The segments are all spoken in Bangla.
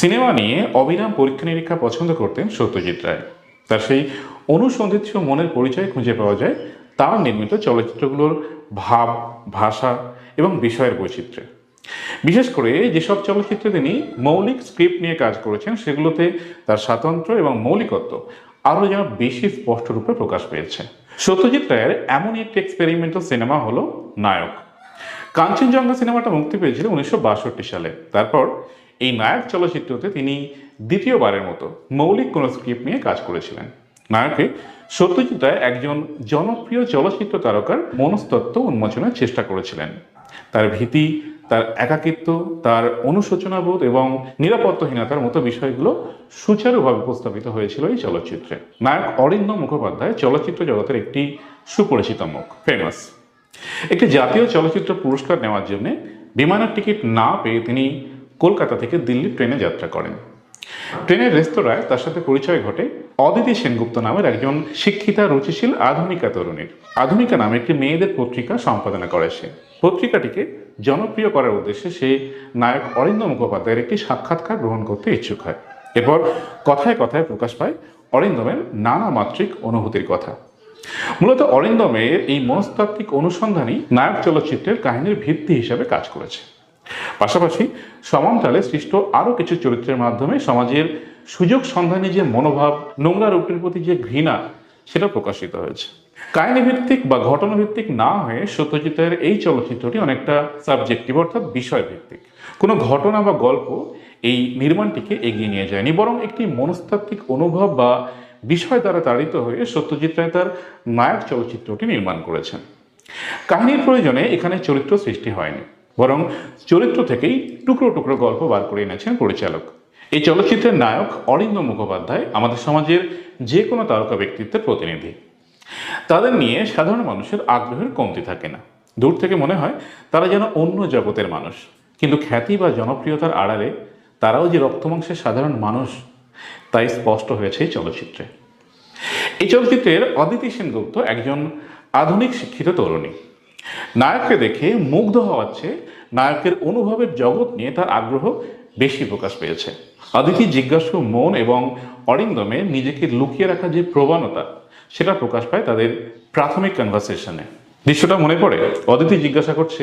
সিনেমা নিয়ে অবিরাম পরীক্ষা নিরীক্ষা পছন্দ করতেন সত্যজিৎ রায়। তার সেই অনুসন্ধিৎস মনের পরিচয় খুঁজে পাওয়া যায় তার নির্মিত চলচ্চিত্রগুলোর ভাব, ভাষা এবং বিষয়ের বৈচিত্র্যে। বিশেষ করে যেসব চলচ্চিত্রে তিনি মৌলিক স্ক্রিপ্ট নিয়ে কাজ করেছেন, সেগুলোতে তার স্বাতন্ত্র্য এবং মৌলিকত্ব আরও যেন বেশি স্পষ্ট রূপে প্রকাশ পেয়েছে। সত্যজিৎ রায়ের এমনই একটি এক্সপেরিমেন্টাল সিনেমা হলো নায়ক। কাঞ্চনজঙ্ঘা সিনেমাটা মুক্তি পেয়েছিল উনিশশো বাষট্টি সালে। তারপর এই নায়ক চলচ্চিত্রতে তিনি দ্বিতীয়বারের মতো মৌলিক কোনো স্ক্রিপ্ট নিয়ে কাজ করেছিলেন। নায়কে সত্যজিৎ রায় একজন জনপ্রিয় চলচ্চিত্র তারকার মনস্তত্ত্ব উন্মোচনের চেষ্টা করেছিলেন। তার ভীতি, তার একাকিত্ব, তার অনুশোচনাবোধ এবং নিরাপত্তাহীনতার মতো বিষয়গুলো সুচারুভাবে উপস্থাপিত হয়েছিল এই চলচ্চিত্রে। নায়ক অরিন্দ মুখোপাধ্যায় চলচ্চিত্র জগতের একটি সুপরিচিত মুখ ফেমাস একটি জাতীয় চলচ্চিত্র পুরস্কার নেওয়ার জন্য বিমানের টিকিট না পেয়ে তিনি কলকাতা থেকে দিল্লি ট্রেনে যাত্রা করেন। ট্রেনের রেস্তোরাঁয় তার সাথে পরিচয় ঘটে অদিতি সেনগুপ্ত নামের একজন শিক্ষিতা, রুচিশীল, আধুনিকা তরুণীর। আধুনিকা নামে একটি মেয়েদের পত্রিকা সম্পাদনা করে সে। পত্রিকাটিকে জনপ্রিয় করার উদ্দেশ্যে সে নায়ক অরিন্দ মুখোপাধ্যায়ের একটি সাক্ষাৎকার গ্রহণ করতে ইচ্ছুক হয়। এরপর কথায় কথায় প্রকাশ পায় অরিন্দমের নানা মাত্রিক অনুভূতির কথা। মূলত অরিন্দমের এই মনস্তাত্ত্বিক অনুসন্ধানই নায়ক চলচ্চিত্রের কাহিনীর ভিত্তি হিসাবে কাজ করেছে। পাশাপাশি সমান্তালে সৃষ্ট আরও কিছু চরিত্রের মাধ্যমে সমাজের সুযোগ সন্ধানী যে মনোভাব, নোংরা রূপটির প্রতি যে ঘৃণা সেটা প্রকাশিত হয়েছে। কাহিনী ভিত্তিক বা ঘটনা ভিত্তিক না হয়ে সত্যজিতের এই চলচ্চিত্রটি অনেকটা সাবজেক্টিভ অর্থাৎ বিষয় ভিত্তিক কোনো ঘটনা বা গল্প এই নির্মাণটিকে এগিয়ে নিয়ে যায়নি, বরং একটি মনস্তাত্ত্বিক অনুভব বা বিষয় দ্বারা তাড়িত হয়ে সত্যজিৎ রায় তার নায়ক চলচ্চিত্রটি নির্মাণ করেছেন। কাহিনীর প্রয়োজনে এখানে চরিত্র সৃষ্টি হয়নি। বরং চরিত্র থেকেই টুকরো টুকরো গল্প বার করে এনেছেন পরিচালক। এই চলচ্চিত্রের নায়ক অরিন্দ মুখোপাধ্যায় আমাদের সমাজের যে কোনো তারকা ব্যক্তিত্বের প্রতিনিধি। তাদের নিয়ে সাধারণ মানুষের আগ্রহের কমতি থাকে না। দূর থেকে মনে হয় তারা যেন অন্য জগতের মানুষ। কিন্তু খ্যাতি বা জনপ্রিয়তার আড়ালে তারাও যে রক্তমাংসের সাধারণ মানুষ, তাই স্পষ্ট হয়েছে এই চলচ্চিত্রে। এই চলচ্চিত্রের অদিতি সেনগুপ্ত একজন আধুনিক শিক্ষিত তরুণী। নায়ককে দেখে মুগ্ধ হওয়াচ্ছে নায়কের অনুভবের জগৎ নিয়ে তার আগ্রহ বেশি প্রকাশ পেয়েছে। অদিতি জিজ্ঞাসু মন এবং অরিন্দমে নিজেকে লুকিয়ে রাখা যে প্রবণতা, সেটা প্রকাশ পায় তাদের প্রাথমিক কনভারসেশনে দৃশ্যটা মনে পড়ে? অদিতি জিজ্ঞাসা করছে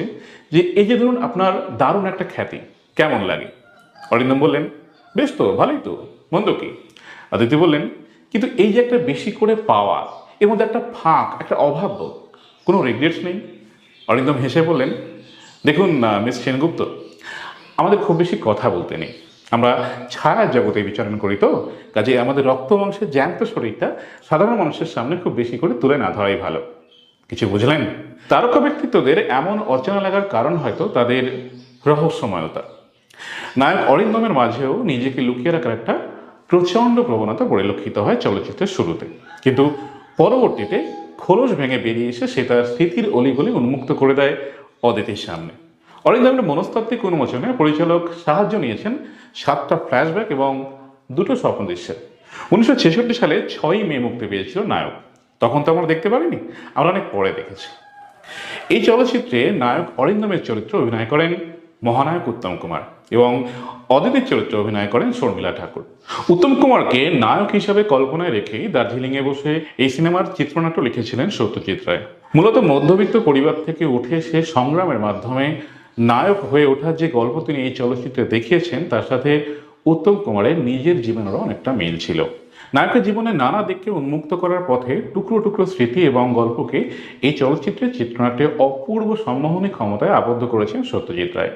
যে, এই যে ধরুন আপনার দারুণ একটা খ্যাতি, কেমন লাগে? অরিন্দম বললেন, বেশ তো, ভালোই তো, মন্দ কি? অদিতি বললেন, কিন্তু এই যে একটা বেশি করে পাওয়া এর মধ্যে একটা ফাঁক, একটা অভাব কোনো রিগ্রেটস নেই? অরিন্দম হেসে বললেন, দেখুন মিস সেনগুপ্ত, আমাদের খুব বেশি কথা বলতে নেই। আমরা ছায়া জগতে বিচরণ করি তো কাজে আমাদের রক্ত মাংসের জ্যান্ত শরীরটা সাধারণ মানুষের সামনে খুব বেশি করে তুলে না ধরাই ভালো। কিছু বুঝলেন? তারকা ব্যক্তিত্বদের এমন অচেনা লাগার কারণ হয়তো তাদের রহস্যময়তা। নায়ক অরিন্দমের মাঝেও নিজেকে লুকিয়ে রাখার একটা প্রচণ্ড প্রবণতা পরিলক্ষিত হয় চলচ্চিত্রের শুরুতে। কিন্তু পরবর্তীতে খোলস ভেঙে বেরিয়ে এসে সে তার স্মৃতির অলিগলি উন্মুক্ত করে দেয় অদিতির সামনে। অরিন্দমের মনস্তাত্ত্বিক উন্মোচনে পরিচালক সাহায্য নিয়েছেন সাতটা ফ্ল্যাশব্যাক এবং দুটো স্বপ্ন দৃশ্যের। উনিশশো ছেষট্টি সালে ছয়ই মে মুক্তি পেয়েছিল নায়ক। তখন তো আমরা দেখতে পারিনি, আমরা অনেক পরে দেখেছি। এই চলচ্চিত্রে নায়ক অরিন্দমের চরিত্রে অভিনয় করেন মহানায়ক উত্তম কুমার। এবং অদিতির চরিত্রে অভিনয় করেন শর্মিলা ঠাকুর। উত্তম কুমারকে নায়ক হিসাবে কল্পনায় রেখেই দার্জিলিংয়ে বসে এই সিনেমার চিত্রনাট্য লিখেছিলেন সত্যজিৎ রায়। মূলত মধ্যবিত্ত পরিবার থেকে উঠে সে সংগ্রামের মাধ্যমে নায়ক হয়ে ওঠার যে গল্প তিনি এই চলচ্চিত্রে দেখিয়েছেন, তার সাথে উত্তম কুমারের নিজের জীবনেরও অনেকটা মিল ছিল। নায়কের জীবনে নানা দিককে উন্মুক্ত করার পথে টুকরো টুকরো স্মৃতি এবং গল্পকে এই চলচ্চিত্রের চিত্রনাট্যে অপূর্ব সম্মোহনী ক্ষমতায় আবদ্ধ করেছেন সত্যজিৎ রায়।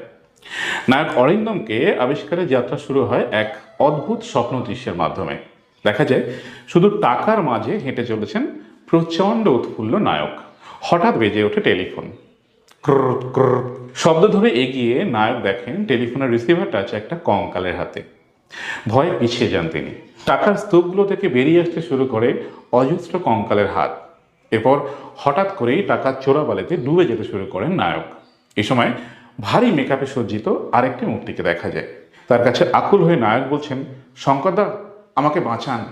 নায়ক অরিন্দমকে আবিষ্কারের যাত্রা শুরু হয় এক অদ্ভুত স্বপ্ন দৃশ্যের মাধ্যমে। দেখা যায়, শুধু টাকার মাঝে হেঁটে চলেছেন প্রচণ্ড উৎফুল্ল নায়ক। হঠাৎ বেজে ওঠে টেলিফোন। শব্দ ধরে এগিয়ে নায়ক দেখেন টেলিফোনের রিসিভারটা আছে একটা কঙ্কালের হাতে। ভয়ে পিছিয়ে যান তিনি। টাকার স্তূপগুলো থেকে বেরিয়ে আসতে শুরু করে অজস্র কঙ্কালের হাত। এরপর হঠাৎ করেই টাকার চোরাবালিতে ডুবে যেতে শুরু করেন নায়ক। এ সময় ভারী মেকআপে সজ্জিত আরেকটি মূর্তিকে দেখা যায়। তার কাছে আকুল হয়ে নায়ক বলছেন, শঙ্করদা, আমাকে বাঁচান।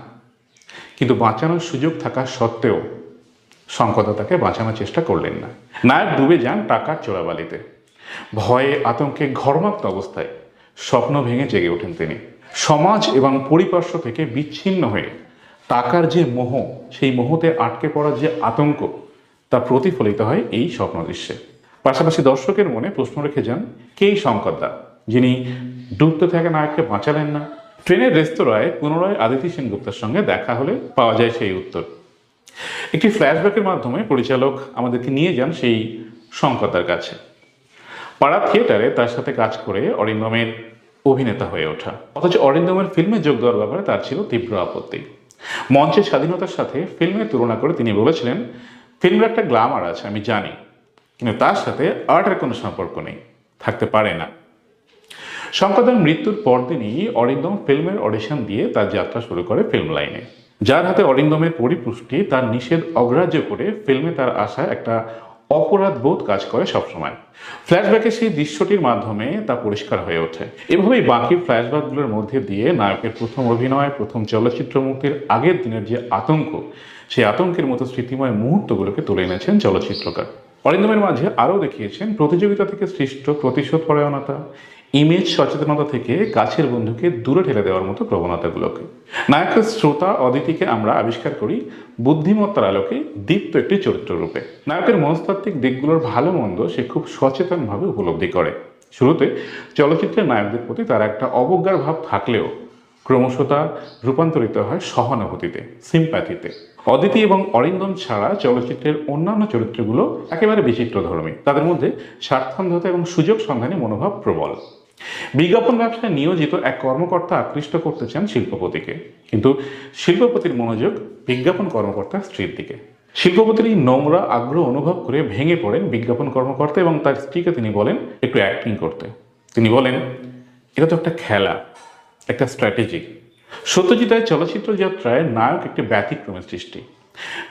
কিন্তু বাঁচানোর সুযোগ থাকা সত্ত্বেও শঙ্করদা তাকে বাঁচানোর চেষ্টা করলেন না। নায়ক ডুবে যান টাকার চোরাবালিতে। ভয়ে, আতঙ্কে, ঘর্মাক্ত অবস্থায় স্বপ্ন ভেঙে জেগে ওঠেন তিনি। সমাজ এবং পরিপার্শ্ব থেকে বিচ্ছিন্ন হয়ে টাকার যে মোহ, সেই মোহতে আটকে পড়ার যে আতঙ্ক, তা প্রতিফলিত হয় এই স্বপ্ন দৃশ্যে পাশাপাশি দর্শকের মনে প্রশ্ন রেখে যান, কে এই শঙ্করদা? যিনি ডুবতে থাকা নায়ককে বাঁচালেন না। ট্রেনের রেস্তোরাঁয় পুনরায় আদিতি সেনগুপ্তের সঙ্গে দেখা হলে পাওয়া যায় সেই উত্তর। একটি ফ্ল্যাশব্যাকের মাধ্যমে পরিচালক আমাদেরকে নিয়ে যান সেই শঙ্করদার কাছে। পাড়া থিয়েটারে তার সাথে কাজ করে অরিন্দমের অভিনেতা হয়ে ওঠা। অথচ অরিন্দমের ফিল্মে যোগ দেওয়ার ব্যাপারে তার ছিল তীব্র আপত্তি। মঞ্চের স্বাধীনতার সাথে ফিল্মের তুলনা করে তিনি বলেছিলেন, ফিল্মের একটা গ্লামার আছে, আমি জানি। কিন্তু তার সাথে আর্টের কোনো সম্পর্ক নেই, থাকতে পারে না। শঙ্করদার মৃত্যুর পরদিনই অরিন্দম ফিল্মের অডিশন দিয়ে তার যাত্রা শুরু করে ফিল্ম লাইনে। যার হাতে অরিন্দমের পরিপুষ্টি তার নিষেধ অগ্রাহ্য করে ফিল্মে তার আশায় একটা অপরাধ বোধ কাজ করে সবসময়। ফ্ল্যাশব্যাকে সেই দৃশ্যটির মাধ্যমে তা পরিষ্কার হয়ে ওঠে। এভাবেই বাকি ফ্ল্যাশব্যাকগুলোর মধ্যে দিয়ে নায়কের প্রথম অভিনয়, প্রথম চলচ্চিত্র মুক্তির আগের দিনের যে আতঙ্ক, সেই আতঙ্কের মতো স্মৃতিময় মুহূর্তগুলোকে তুলে এনেছেন চলচ্চিত্রকার। অরিন্দমের মাঝে আরও দেখিয়েছেন প্রতিযোগিতা থেকে সৃষ্ট প্রতিশোধ পরায়ণতা ইমেজ সচেতনতা থেকে কাছের বন্ধুকে দূরে ঠেলে দেওয়ার মতো প্রবণতাগুলোকে। নায়কের শ্রোতা অদিতিকে আমরা আবিষ্কার করি বুদ্ধিমত্তার আলোকে দীপ্ত একটি চরিত্র রূপে নায়কের মনস্তাত্ত্বিক দিকগুলোর ভালো মন্দ সে খুব সচেতনভাবে উপলব্ধি করে। শুরুতে চলচ্চিত্রের নায়কদের প্রতি তার একটা অবজ্ঞার ভাব থাকলেও ক্রমশ তা রূপান্তরিত হয় সহানুভূতিতে সিম্প্যাথিতে অদিতি এবং অরিন্দম ছাড়া চলচ্চিত্রের অন্যান্য চরিত্রগুলো একেবারে বিচিত্রধর্মী তাদের মধ্যে স্বার্থান্ধতা এবং সুযোগ সন্ধানী মনোভাব প্রবল। বিজ্ঞাপন ব্যবসায় নিয়োজিত এক কর্মকর্তা আকৃষ্ট করতে চান শিল্পপতিকে। কিন্তু শিল্পপতির মনোযোগ বিজ্ঞাপন কর্মকর্তার স্ত্রীর দিকে। শিল্পপতির এই নোংরা আগ্রহ অনুভব করে ভেঙে পড়েন বিজ্ঞাপন কর্মকর্তা এবং তার স্ত্রীকে তিনি বলেন, একটু অ্যাক্টিং করতে। তিনি বলেন, এটা তো একটা খেলা। একটা স্ট্র্যাটেজি সত্যজিৎ রায়ের চলচ্চিত্র যাত্রায় নায়ক একটি ব্যতিক্রমের সৃষ্টি।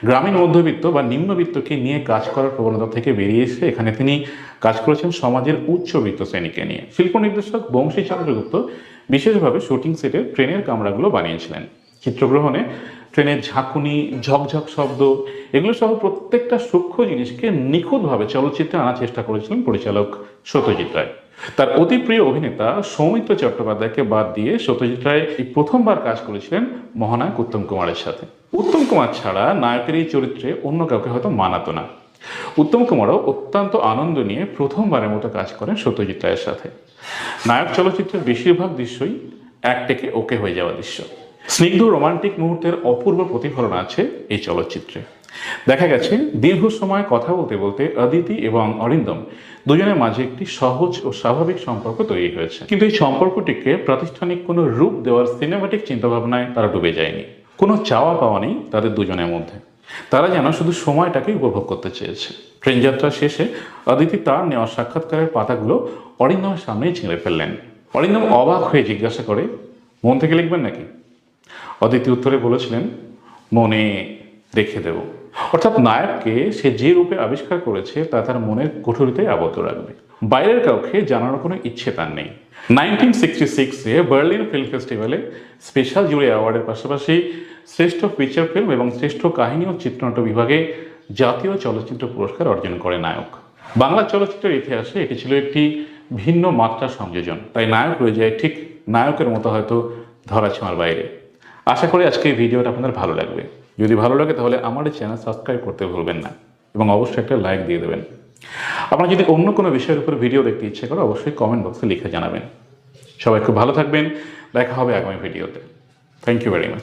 গ্রামীণ মধ্যবিত্ত বা নিম্নবিত্তকে নিয়ে কাজ করার প্রবণতা থেকে বেরিয়ে এসে এখানে তিনি কাজ করেছেন সমাজের উচ্চবিত্ত শ্রেণীকে নিয়ে। শিল্প নির্দেশক বংশী চন্দ্রগুপ্ত বিশেষভাবে শুটিং সেটে ট্রেনের কামরাগুলো বানিয়েছিলেন। চিত্রগ্রহণে ট্রেনের ঝাঁকুনি, ঝকঝক শব্দ, এগুলো সহ প্রত্যেকটা সূক্ষ্ম জিনিসকে নিখুঁতভাবে চলচ্চিত্রে আনার চেষ্টা করেছিলেন পরিচালক সত্যজিৎ রায়। তার অতি প্রিয় অভিনেতা সৌমিত্র চট্টোপাধ্যায়কে বাদ দিয়ে সত্যজিৎ রায় এই প্রথমবার কাজ করেছিলেন মহানায়ক উত্তম কুমারের সাথে। উত্তম কুমার ছাড়া নায়কের এই চরিত্রে অন্য কাউকে হয়তো মানাতো না। উত্তম কুমারও অত্যন্ত আনন্দ নিয়ে প্রথমবারের মতো কাজ করেন সত্যজিৎ রায়ের সাথে। নায়ক চলচ্চিত্রের বেশিরভাগ দৃশ্যই এক থেকে ওকে হয়ে যাওয়া দৃশ্য। স্নিগ্ধ রোমান্টিক মুহূর্তের অপূর্ব প্রতিফলন আছে এই চলচ্চিত্রে। দেখা গেছে, দীর্ঘ সময় কথা বলতে বলতে অদিতি এবং অরিন্দম দুজনের মাঝে একটি সহজ ও স্বাভাবিক সম্পর্ক তৈরি হয়েছে। কিন্তু এই সম্পর্কটিকে প্রাতিষ্ঠানিক কোনো রূপ দেওয়ার সিনেমাটিক চিন্তাভাবনায় তারা ডুবে যায়নি। কোনো চাওয়া পাওয়া নেই তাদের দুজনের মধ্যে। তারা যেন শুধু সময়টাকে উপভোগ করতে চেয়েছে। ট্রেন যাত্রা শেষে অদিতি তার নেওয়া সাক্ষাৎকারের পাতাগুলো অরিন্দমের সামনেই ছিঁড়ে ফেললেন। অরিন্দম অবাক হয়ে জিজ্ঞাসা করে, মন থেকে লিখবেন নাকি? অদিতি উত্তরে বলেছিলেন, মনে রেখে দেব। অর্থাৎ নায়ককে সে যে রূপে আবিষ্কার করেছে তা তার মনের কুঠুরিতে আবদ্ধ রাখবে। বাইরের কাউকে জানানোর কোনো ইচ্ছে তার নেই। নাইনটিন সিক্সটি সিক্সে বার্লিন ফিল্ম ফেস্টিভ্যালে স্পেশাল জুরি অ্যাওয়ার্ডের পাশাপাশি শ্রেষ্ঠ ফিচার ফিল্ম এবং শ্রেষ্ঠ কাহিনী ও চিত্রনাট্য বিভাগে জাতীয় চলচ্চিত্র পুরস্কার অর্জন করে নায়ক। বাংলা চলচ্চিত্রের ইতিহাসে এটি ছিল একটি ভিন্ন মাত্রা সংযোজন। তাই নায়ক রয়ে যায় ঠিক নায়কের মতো হয়তো ধরাছোঁয়ার বাইরে। আশা করি আজকে এই ভিডিওটা আপনাদের ভালো লাগবে। যদি ভালো লাগে তাহলে আমার এই চ্যানেল সাবস্ক্রাইব করতে ভুলবেন না এবং অবশ্যই একটা লাইক দিয়ে দেবেন। আপনার যদি অন্য কোনো বিষয়ের উপর ভিডিও দেখতে ইচ্ছে করে অবশ্যই কমেন্ট বক্সে লিখে জানাবেন। সবাই খুব ভালো থাকবেন। দেখা হবে আগামী ভিডিওতে থ্যাংক ইউ ভেরি মাচ